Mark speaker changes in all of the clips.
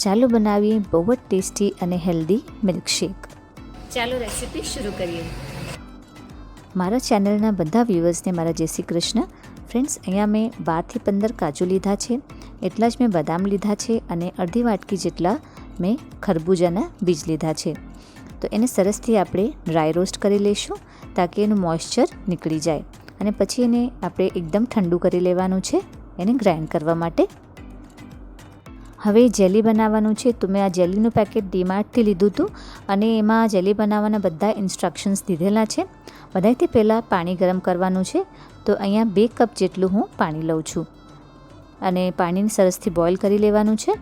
Speaker 1: ચાલો બનાવીએ બહુ જ ટેસ્ટી અને હેલ્ધી મિલ્કશેક. ચાલો રેસીપી શરૂ કરીએ. મારા ચેનલના બધા વ્યૂવર્સને મારા જય શ્રી કૃષ્ણ. ફ્રેન્ડ્સ અહીંયા મેં બારથી પંદર કાજુ લીધા છે એટલા જ મેં બદામ લીધા છે અને અડધી વાટકી જેટલા મેં ખરબૂજાના બીજ લીધા છે. તો એને સરસથી આપણે ડ્રાય રોસ્ટ કરી લઈશું તાકી એનું મોઇશ્ચર નીકળી જાય. અને પછી એને આપણે એકદમ ઠંડુ કરી લેવાનું છે એને ગ્રાઇન્ડ કરવા માટે હવે જેલી બનાવવાનું છે તો મેં આ જેલીનું પેકેટ ડીમાર્ટથી લીધું હતું અને એમાં જેલી બનાવવાના બધા ઇન્સ્ટ્રક્શન્સ દીધેલા છે. બધાથી પહેલાં પાણી ગરમ કરવાનું છે તો અહીંયા બે કપ જેટલું હું પાણી લઉં છું. અને પાણીને સરસથી બોઇલ કરી લેવાનું છે.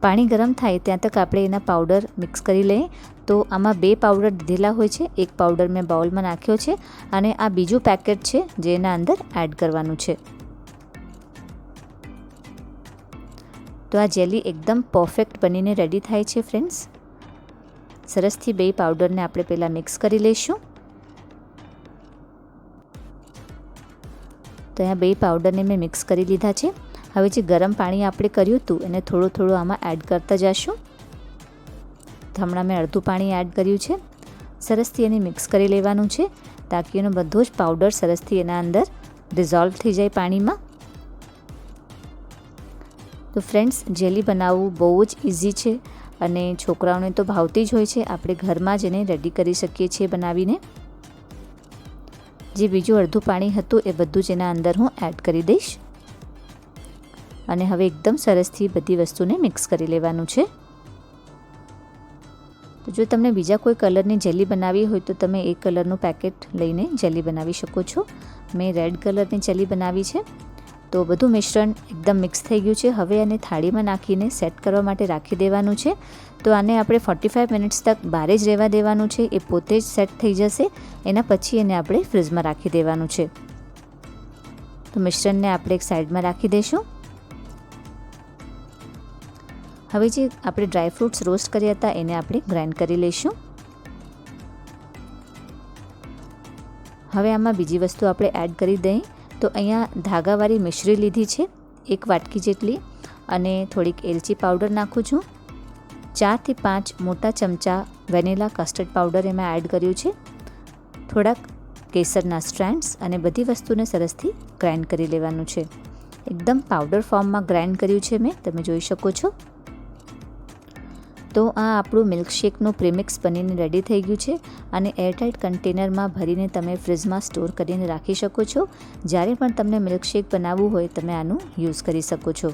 Speaker 1: પાણી ગરમ થાય ત્યાં તક આપણે એના પાવડર મિક્સ કરી લઈએ. તો આમાં બે પાવડર દીધેલા હોય છે, એક પાવડર મેં બાઉલમાં નાખ્યો છે અને આ બીજું પેકેટ છે જે એના અંદર એડ કરવાનું છે. તો આ જેલી એકદમ પરફેક્ટ બનીને રેડી થાય છે ફ્રેન્ડ્સ સરસથી બે પાવડરને આપણે પહેલાં મિક્સ કરી લઈશું. તો અહીંયા બે પાવડરને મેં મિક્સ કરી લીધા છે. હવે જે ગરમ પાણી આપણે કર્યું હતું, એને થોડું થોડું આમાં એડ કરતા જશું. હમણાં મેં અડધું પાણી એડ કર્યું છે. સરસથી એને મિક્સ કરી લેવાનું છે તાકી એનો બધો જ પાવડર સરસથી એના અંદર ડિઝોલ્વ થઈ જાય પાણીમાં. તો ફ્રેન્ડ્સ જેલી બનાવવું બહુ જ ઇઝી છે અને છોકરાઓને તો ભાવતી જ હોય છે. આપણે ઘરમાં જ એને રેડી કરી શકીએ છીએ બનાવીને. જે બીજું અડધું પાણી હતું એ બધું જ એના અંદર હું એડ કરી દઈશ. અને હવે એકદમ સરસથી બધી વસ્તુને મિક્સ કરી લેવાનું છે. તો જો તમને બીજા કોઈ કલરની જેલી બનાવવી હોય તો તમે એ કલરનું પેકેટ લઈને જેલી બનાવી શકો છો. મેં રેડ કલરની જેલી બનાવી છે. તો બધું મિશ્રણ એકદમ મિક્સ થઈ ગયું છે. હવે આને થાળીમાં નાખીને સેટ કરવા માટે રાખી દેવાનું છે. તો આને આપણે ફોર્ટી ફાઇવ મિનિટ્સ તક બહાર જ રહેવા દેવાનું છે. એ પોતે જ સેટ થઈ જશે. એના પછી એને આપણે ફ્રીજમાં રાખી દેવાનું છે. તો મિશ્રણને આપણે એક સાઈડમાં રાખી દઈશું. હવે જે આપણે ડ્રાયફ્રૂટ્સ રોસ્ટ કર્યા હતા, એને આપણે ગ્રાઇન્ડ કરી લઈશું. હવે આમાં બીજી વસ્તુ આપણે એડ કરી દઈએ તો અહીંયા ધાગાવાળી મિશ્રી લીધી છે, એક વાટકી જેટલી, અને થોડીક એલચી પાવડર નાખું છું. ચારથી પાંચ મોટા ચમચા વેનીલા કસ્ટર્ડ પાવડર એમાં એડ કર્યું છે. થોડાક કેસરના સ્ટ્રેન્ડ્સ અને બધી વસ્તુને સરસથી ગ્રાઇન્ડ કરી લેવાનું છે. એકદમ પાવડર ફોર્મમાં ગ્રાઇન્ડ કર્યું છે મેં, તમે જોઈ શકો છો. તો આ આપણું મિલ્કશેકનું પ્રીમિક્સ બનીને રેડી થઈ ગયું છે અને એરટાઇટ કન્ટેનરમાં ભરીને તમે ફ્રીજમાં સ્ટોર કરીને રાખી શકો છો. જ્યારે પણ તમને મિલ્કશેક બનાવવું હોય તમે આનું યુઝ કરી શકો છો.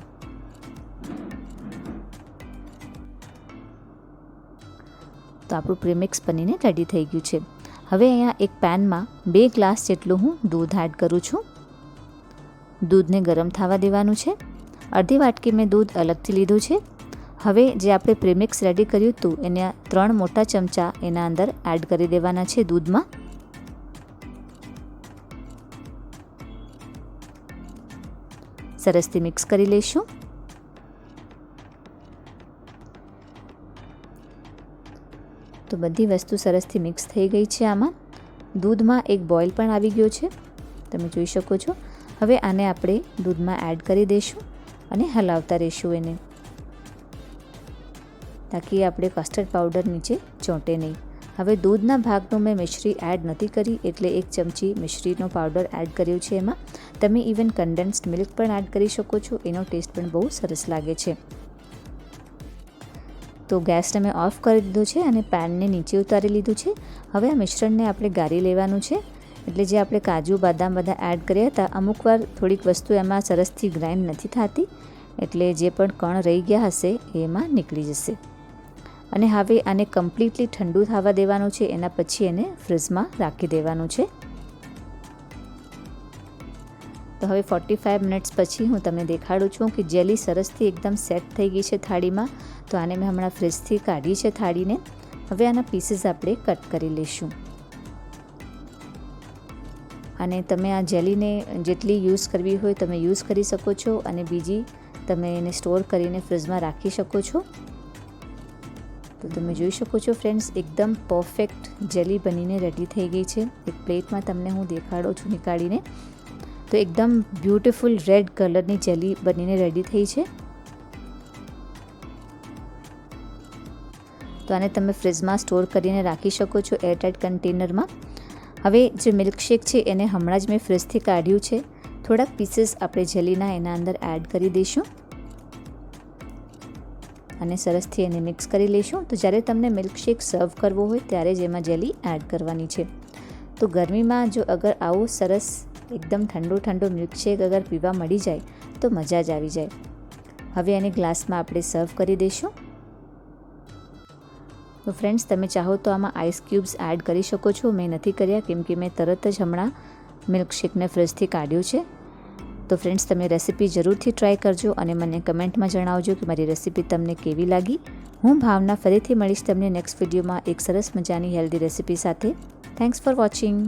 Speaker 1: તો આપણું પ્રીમિક્સ બનીને રેડી થઈ ગયું છે. હવે અહીંયા એક પેનમાં બે ગ્લાસ જેટલું હું દૂધ એડ કરું છું. દૂધને ગરમ થવા દેવાનું છે. અડધી વાટકી મેં દૂધ અલગથી લીધું છે. હવે જે આપણે પ્રેમિક્સ રેડી કર્યું હતું, એને ત્રણ મોટા ચમચા એના અંદર એડ કરી દેવાના છે દૂધમાં. સરસથી મિક્સ કરી લઈશું. તો બધી વસ્તુ સરસથી મિક્સ થઈ ગઈ છે આમાં. દૂધમાં એક બોઇલ પણ આવી ગયો છે. તમે જોઈ શકો છો. હવે આને આપણે દૂધમાં એડ કરી દઈશું અને હલાવતા રહીશું એને. તાકી આપણે કસ્ટર્ડ પાવડર નીચે ચોંટે નહીં હવે દૂધના ભાગનો મેં મિશ્રી એડ નથી કરી એટલે એક ચમચી મિશ્રીનો પાવડર એડ કર્યો છે એમાં તમે ઇવન કન્ડેન્સ્ડ મિલ્ક પણ એડ કરી શકો છો એનો ટેસ્ટ પણ બહુ સરસ લાગે છે તો ગેસને મેં ઓફ કરી દીધો છે અને પેનને નીચે ઉતારી લીધું છે હવે આ મિશ્રણને આપણે ગાળી લેવાનું છે એટલે જે આપણે કાજુ બદામ બધા એડ કર્યા હતા અમુક વાર થોડીક વસ્તુ એમાં સરસથી ગ્રાઇન્ડ નથી થતી, એટલે જે પણ કણ રહી ગયા હશે, એમાં નીકળી જશે। અને હવે આને કમ્પ્લીટલી ઠંડુ થવા દેવાનું છે. એના પછી એને ફ્રીજમાં રાખી દેવાનું છે. તો હવે ફોર્ટી ફાઇવ મિનિટ્સ પછી હું તમને દેખાડું છું કે જેલી સરસથી એકદમ સેટ થઈ ગઈ છે થાળીમાં. તો આને મેં હમણાં ફ્રીજથી કાઢી છે થાળીને. હવે આના પીસીસ આપણે કટ કરી લઈશું. અને તમે આ જેલીને જેટલી યુઝ કરવી હોય તમે યુઝ કરી શકો છો અને બીજી તમે એને સ્ટોર કરીને ફ્રીજમાં રાખી શકો છો. તો તમે જોઈ શકો છો ફ્રેન્ડ્સ એકદમ પરફેક્ટ જેલી બનીને રેડી થઈ ગઈ છે. એક પ્લેટમાં તમને હું દેખાડું છું નીકાળીને. તો એકદમ બ્યુટિફુલ રેડ કલરની જેલી બનીને રેડી થઈ છે. તો આને તમે ફ્રીજમાં સ્ટોર કરીને રાખી શકો છો એરટાઇટ કન્ટેનરમાં હવે જે મિલ્કશેક છે, એને હમણાં જ મેં ફ્રીજથી કાઢ્યું છે. થોડાક પીસીસ આપણે જેલીના એના અંદર એડ કરી દઈશું. અને સરસથી એને મિક્સ કરી લઈશું. તો જ્યારે તમને મિલ્કશેક સર્વ કરવો હોય, ત્યારે જ એમાં જેલી એડ કરવાની છે. તો ગરમીમાં જો અગર આવો સરસ, એકદમ ઠંડો ઠંડો મિલ્કશેક અગર પીવા મળી જાય, તો મજા જ આવી જાય. હવે એને ગ્લાસમાં આપણે સર્વ કરી દઈશું. તો ફ્રેન્ડ્સ તમે ચાહો તો આમાં આઈસ ક્યુબ્સ એડ કરી શકો છો. મેં નથી કર્યા, કેમ કે મેં તરત જ હમણાં મિલ્કશેકને ફ્રિજથી કાઢ્યું છે. તો ફ્રેન્ડ્સ તમે રેસીપી જરૂરથી ટ્રાય કરજો અને મને કમેન્ટમાં જણાવજો કે મારી રેસીપી તમને કેવી લાગી. હું ભાવના ફરીથી મળીશ તમને નેક્સ્ટ વિડીયોમાં એક સરસ મજાની હેલ્ધી રેસીપી સાથે. Thanks for watching